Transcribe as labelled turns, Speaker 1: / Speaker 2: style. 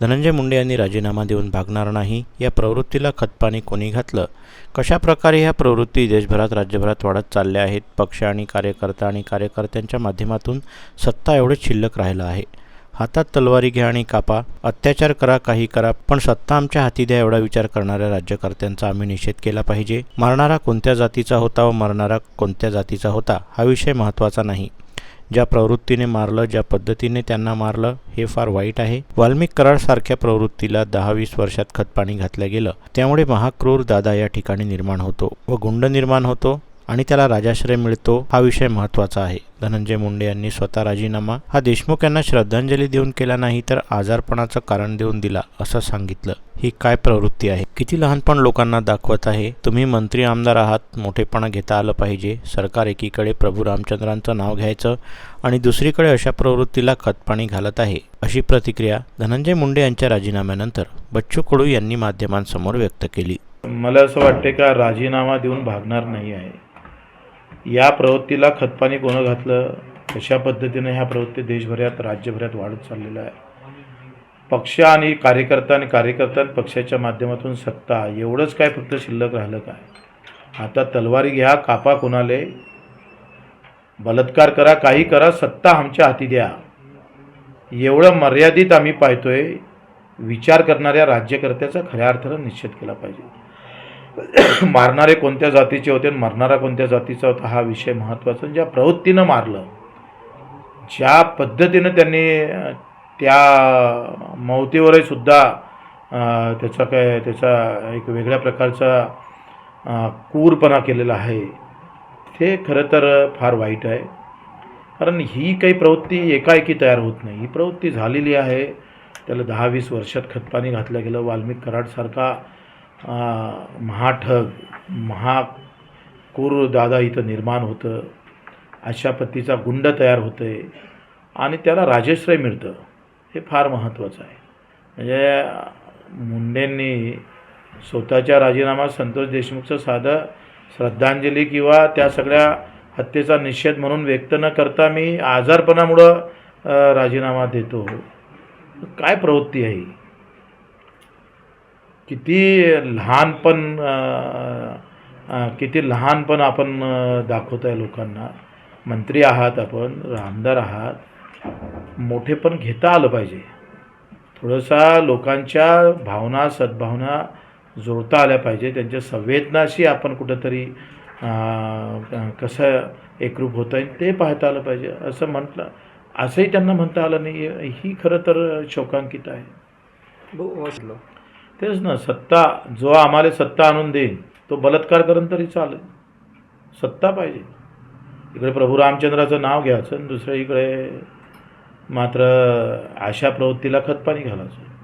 Speaker 1: धनंजय मुंडे यांनी राजीनामा देऊन भागणार नाही या प्रवृत्तीला खतपाणी कोणी घातलं? कशा प्रकारे ह्या प्रवृत्ती देशभरात राज्यभरात वाढत चालल्या आहेत? पक्ष आणि कार्यकर्ता आणि कार्यकर्त्यांच्या माध्यमातून सत्ता एवढेच शिल्लक राहिलं आहे. हातात तलवारी घ्या आणि कापा अत्याचार करा काही करा पण सत्ता आमच्या हाती द्या एवढा विचार करणाऱ्या राज्यकर्त्यांचा आम्ही निषेध केला पाहिजे. मारणारा कोणत्या जातीचा होता व मरणारा कोणत्या जातीचा होता हा विषय महत्त्वाचा नाही. ज्या प्रवृत्तीने मारलं ज्या पद्धतीने त्यांना मारलं हे फार वाईट आहे. वाल्मिक कराडसारख्या प्रवृत्तीला दहा वीस वर्षात खतपाणी घातलं गेलं. त्यामुळे महाक्रूर दादा या ठिकाणी निर्माण होतो व गुंड निर्माण होतो. आणि त्याला राजाश्रय मिळतो हा विषय महत्त्वाचा आहे. धनंजय मुंडे यांनी स्वतः राजीनामा हा देशमुख यांना श्रद्धांजली देऊन केला नाही तर आजारपणाचं कारण देऊन दिला असं सांगितलं. ही काय प्रवृत्ती आहे? किती लहानपण लोकांना दाखवत आहे? तुम्ही मंत्री आमदार आहात मोठेपणा घेता आलं पाहिजे. सरकार एकीकडे प्रभू रामचंद्रांचं नाव घ्यायचं आणि दुसरीकडे अशा प्रवृत्तीला खतपाणी घालत आहे. अशी प्रतिक्रिया धनंजय मुंडे यांच्या राजीनाम्यानंतर बच्चू कडू यांनी माध्यमांसमोर व्यक्त केली.
Speaker 2: मला असं वाटते का राजीनामा देऊन भागणार नाही आहे? या प्रवृत्तीला खतपाणी कोणं घातलं? कशा पद्धतीनं ह्या प्रवृत्ती देशभरात राज्यभरात वाढत चाललेल्या आहे पक्ष आणि कार्यकर्ता आणि कार्यकर्ता आणि पक्षाच्या माध्यमातून सत्ता एवढंच काय फक्त शिल्लक राहिलं काय? आता तलवारी घ्या कापा कोणाले? बलात्कार करा काही करा सत्ता आमच्या हाती द्या. एवढं मर्यादित आम्ही पाहतोय विचार करणाऱ्या राज्यकर्त्याचा खऱ्या अर्थानं निश्चित केला पाहिजे. मारणारे कोणत्या जातीचे होते आणि मरणारा कोणत्या जातीचा होता हा विषय महत्त्वाचा. ज्या प्रवृत्तीनं मारलं ज्या पद्धतीनं त्यांनी त्या मौतीवरही सुद्धा त्याचा काय त्याचा एक वेगळ्या प्रकारचा कूरपणा क्रूरपणा केलेला आहे ते खरं तर फार वाईट आहे. कारण ही काही प्रवृत्ती एकाएकी तयार होत नाही. ही प्रवृत्ती झालेली आहे त्याला दहा वीस वर्षात खतपाणी घातलं गेलं वाल्मिक कराडसारखा महाठग महाकूर दादा इथं निर्माण होतं. अशा पद्धतीचा गुंड तयार होतं आहे आणि त्याला राजश्रय मिळतं. हे फार महत्त्वाचं आहे. म्हणजे मुंडेंनी स्वतःच्या राजीनामा संतोष देशमुखचं साधं श्रद्धांजली किंवा त्या सगळ्या हत्येचा निषेध म्हणून व्यक्त न करता मी आजारपणामुळं राजीनामा देतो. काय प्रवृत्ती आहे ही? किती लहानपण किती लहानपण आपण दाखवत आहे लोकांना. मंत्री आहात आपण आमदार आहात. मोठेपण घेता आलं पाहिजे. थोडंसा लोकांच्या भावना सद्भावना जोडता आल्या पाहिजे. त्यांच्या संवेदनाशी आपण कुठंतरी कसं एकरूप होता येईल ते पाहता आलं पाहिजे. असं म्हटलं असंही त्यांना म्हणता आलं नाही ही खरं तर शोकांकित आहे. तेच ना सत्ता जो आम्हाला सत्ता आणून देईल तो बलात्कार करून तरी चालेल. सत्ता पाहिजे. इकडे प्रभू रामचंद्राचं नाव घ्यायचं आणि दुसऱ्या इकडे मात्र अशा प्रवृत्तीला खतपाणी घालायचं.